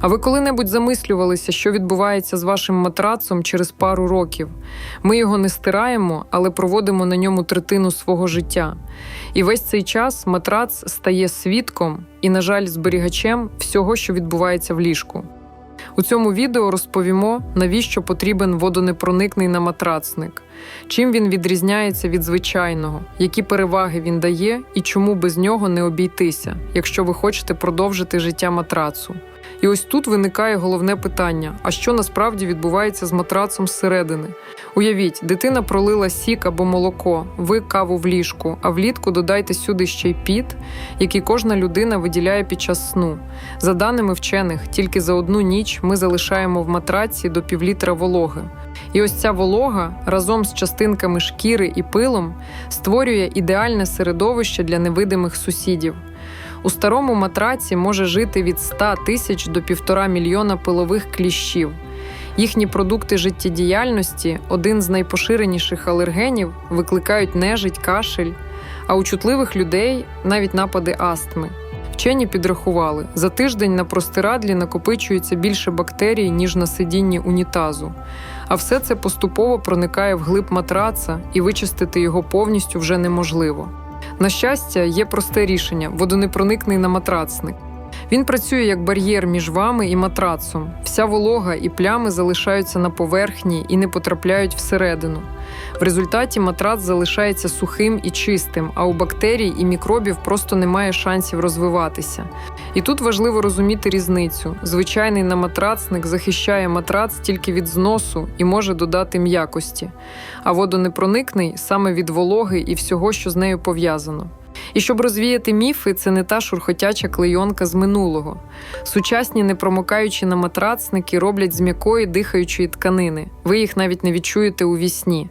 А ви коли-небудь замислювалися, що відбувається з вашим матрацом через пару років? Ми його не стираємо, але проводимо на ньому третину свого життя. І весь цей час матрац стає свідком і, на жаль, зберігачем всього, що відбувається в ліжку. У цьому відео розповімо, навіщо потрібен водонепроникний наматрацник, чим він відрізняється від звичайного, які переваги він дає і чому без нього не обійтися, якщо ви хочете продовжити життя матрацу. І ось тут виникає головне питання: а що насправді відбувається з матрацом зсередини? Уявіть, дитина пролила сік або молоко, ви каву в ліжку, а влітку додайте сюди ще й піт, який кожна людина виділяє під час сну. За даними вчених, тільки за одну ніч ми залишаємо в матраці до півлітра вологи. І ось ця волога разом з частинками шкіри і пилом створює ідеальне середовище для невидимих сусідів. У старому матраці може жити від 100 тисяч до півтора мільйона пилових кліщів. Їхні продукти життєдіяльності, один з найпоширеніших алергенів, викликають нежить, кашель, а у чутливих людей навіть напади астми. Вчені підрахували, за тиждень на простирадлі накопичується більше бактерій, ніж на сидінні унітазу. А все це поступово проникає в глиб матраца, і вичистити його повністю вже неможливо. На щастя, є просте рішення водонепроникний наматрацник. Він працює як бар'єр між вами і матрацом. Вся волога і плями залишаються на поверхні і не потрапляють всередину. В результаті матрац залишається сухим і чистим, а у бактерій і мікробів просто немає шансів розвиватися. І тут важливо розуміти різницю: звичайний наматрацник захищає матрац тільки від зносу і може додати м'якості, а водонепроникний саме від вологи і всього, що з нею пов'язано. І щоб розвіяти міфи, це не та шурхотяча клейонка з минулого. Сучасні непромокаючі наматрацники роблять з м'якої дихаючої тканини. Ви їх навіть не відчуєте у вісні.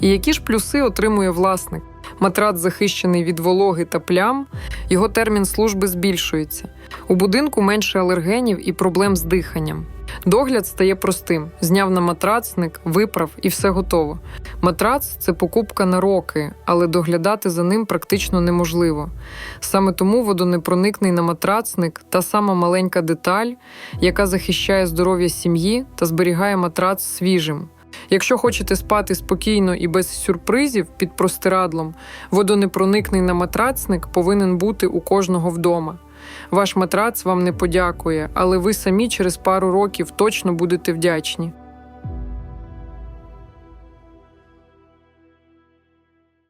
І які ж плюси отримує власник? Матрац захищений від вологи та плям, його термін служби збільшується. У будинку менше алергенів і проблем з диханням. Догляд стає простим: зняв на матрацник, виправ і все готово. Матрац це покупка на роки, але доглядати за ним практично неможливо. Саме тому водонепроникний наматрацник та сама маленька деталь, яка захищає здоров'я сім'ї та зберігає матрац свіжим. Якщо хочете спати спокійно і без сюрпризів під простирадлом, водонепроникний на матрацник повинен бути у кожного вдома. Ваш матрац вам не подякує, але ви самі через пару років точно будете вдячні.